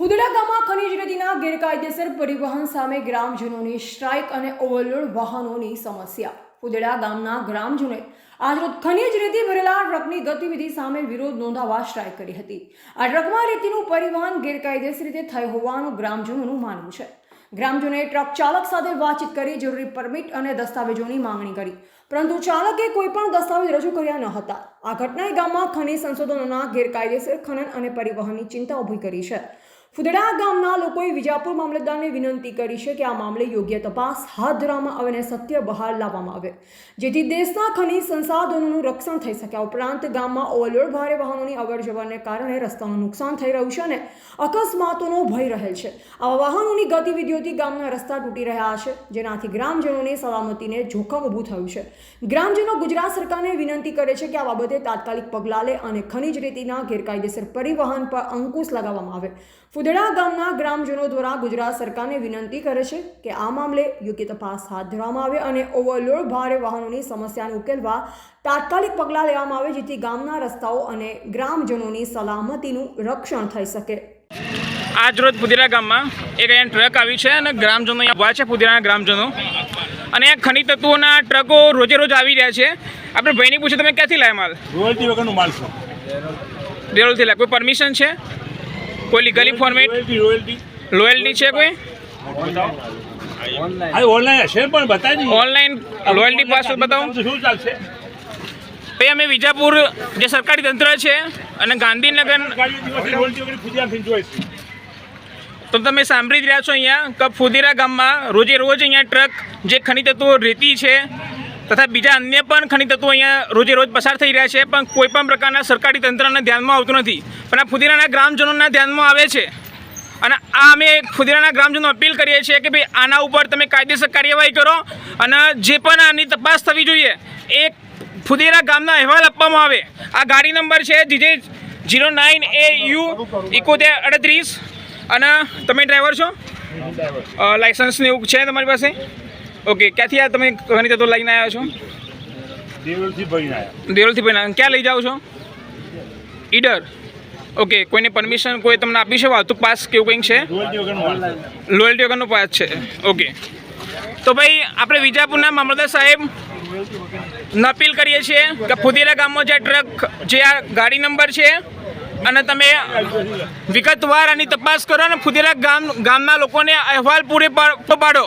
ફુદડા ગામમાં ખનીજ રેતીના ગેરકાયદેસર પરિવહન સામે ગ્રામજનોની સ્ટ્રાઇક અને ઓવરલોડ વાહનોની સમસ્યા. ફુદડા ગામના ગ્રામજનોએ આજરોજ ખનીજ રેતી ભરેલા ટ્રકની ગતિવિધિ સામે વિરોધ નોંધાવવા સ્ટ્રાઇક કરી હતી. આ ટ્રકમાં રેતીનું પરિવહન ગેરકાયદેસર રીતે થઈ હોવાનું ગ્રામજનોનું માનવું છે. ગ્રામજનોએ ટ્રક ચાલક સાથે વાતચીત કરી જરૂરી પરમિટ અને દસ્તાવેજોની માંગણી કરી. પરંતુ ચાલકે કોઈ પણ દસ્તાવેજ રજૂ કર્યા ન હતા. આ ઘટનાએ ગામમાં ખનીજ સંશોધનોના ગેરકાયદેસર ખનન અને પરિવહનની ચિંતા ઊભી કરી છે. ફુદડા ગામના લોકોએ વિજાપુર મામલતદારને વિનંતી કરી છે કે આ મામલે યોગ્ય તપાસ હાથ ધરવામાં આવે અને સત્ય બહાર લાવવામાં આવે. જેથી દેશના ખનિજ સંસાધનોનું રક્ષણ થઈ શકે. ઉપરાંત ગામમાં ઓવરલોડ ભારે વાહનોની અવરજવરને કારણે રસ્તાનું નુકસાન થઈ રહ્યું છે અને અકસ્માતોનો ભય રહેલ છે. આવા વાહનોની ગતિવિધિઓથી ગામના રસ્તા તૂટી રહ્યા છે, જેનાથી ગ્રામજનોની સલામતીને જોખમ ઊભું થયું છે. ગ્રામજનો ગુજરાત સરકારને વિનંતી કરે છે કે આ બાબતે તાત્કાલિક પગલાં લે અને ખનિજ રેતીના ગેરકાયદેસર પરિવહન પર અંકુશ લગાવવામાં આવે. ફુદડા ગામના ગ્રામજનો દ્વારા ગુજરાત સરકારને વિનંતી કરે છે કે આ મામલે યોગ્ય તપાસ હાથ ધરવામાં આવે અને ઓવરલોડ ભારે વાહનોની સમસ્યાને ઉકેલવા તાત્કાલિક પગલાં લેવામાં આવે જેથી ગામના રસ્તાઓ અને ગ્રામજનોની સલામતીનું રક્ષણ થઈ શકે. આજ રોજ ફુદીરા ગામમાં એક અહીંયા ટ્રક આવી છે અને ગ્રામજનો અહીંયા ઊભા છે પુદીરાના ગ્રામજનો. અને આ ખનિજ તત્વોના ટ્રકો રોજે રોજ આવી રહ્યા છે. આપણે ભાઈની પૂછે તમે ક્યાંથી લાવ્યા માલ? રોયલ્ટી વગરનું માલ છે દેરોલથી લાવ્યા. કોઈ પરમિશન છે? કોઈ legally format royalty royalty loyalty છે કોઈ? ઓનલાઈન હશે પણ બતાવી ઓનલાઈન લોયલ્ટી પાસવર્ડ બતાવો? શું ચાલશે? ભાઈ અમે વિજાપુર જે સરકારી તંત્ર છે અને ગાંધીનગર તો તમે સાંભળી જ રહ્યા છો અહીંયા કે ફુદેરા ગામમાં રોજે રોજ અહીંયા ટ્રક જે ખનિજ તત્વો રેતી છે તથા બીજા અન્ય પણ ખનિજ તત્વો અહીંયા રોજે રોજ પસાર થઈ રહ્યા છે પણ કોઈ પણ પ્રકારના સરકારી તંત્રને ધ્યાનમાં આવતું નથી. પણ આ ફુદીરાના ગ્રામજનોના ધ્યાનમાં આવે છે. અને આ અમે ફુદીરાના ગ્રામજનો અપીલ કરીએ છીએ કે ભાઈ આના ઉપર તમે કાયદેસર કાર્યવાહી કરો અને જે પણ આની તપાસ થવી જોઈએ એ ફુદીરા ગામના અહેવાલ આપવામાં આવે. આ ગાડી નંબર છે GJ zero nine A U ઇકોતેર અડત્રીસ. અને તમે ડ્રાઈવર છો? લાઇસન્સ ને એવું છે તમારી પાસે? ઓકે ક્યાંથી આ તમે ઘણી તત્વો લઈને આવ્યા છો? દેવલથી ભાઈ દેવલથી ભાઈ ક્યાં લઈ જાઓ છો? ઈડર? ઓકે, કોઈને પરમિશન કોઈ તમને આપી છે? વાતું પાસ કેવું કંઈક છે? લોયલ્ટી વગરનો પાસ છે. ઓકે. તો ભાઈ, આપણે વિજાપુરના મામલદાર સાહેબ અપીલ કરીએ છીએ કે ફુદીરા ગામમાં જે ટ્રક, જે આ ગાડી નંબર છે, અને તમે વિગતવાર આની તપાસ કરો અને ફુદીરા ગામ, ગામના લોકોને અહેવાલ પૂરે પાડો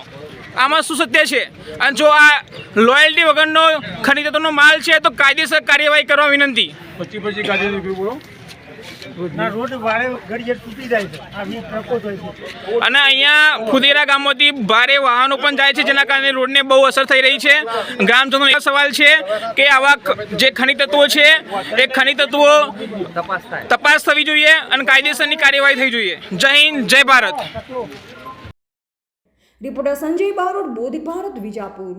આમાં શું સત્ય છે? અને જો આ લોયલ્ટી વગરનો ખનિજ માલ છે, તો કાયદેસર કાર્યવાહી કરવા વિનંતી. પચી પચી અને અહીંયા ફુદેરા ગામમાંથી ભારે વાહનો પણ જાય છે જેના કારણે રોડને બહુ અસર થઈ રહી છે. ગ્રામજનો એક સવાલ છે કે આવા જે ખનિજ તત્વો છે એ ખનિજ તત્વો તપાસ થવી જોઈએ અને કાયદેસરની કાર્યવાહી થઈ જોઈએ. જય હિન્દ જય ભારત. રિપોર્ટર સંજય બારોટ બોધી ભારત વિજાપુર.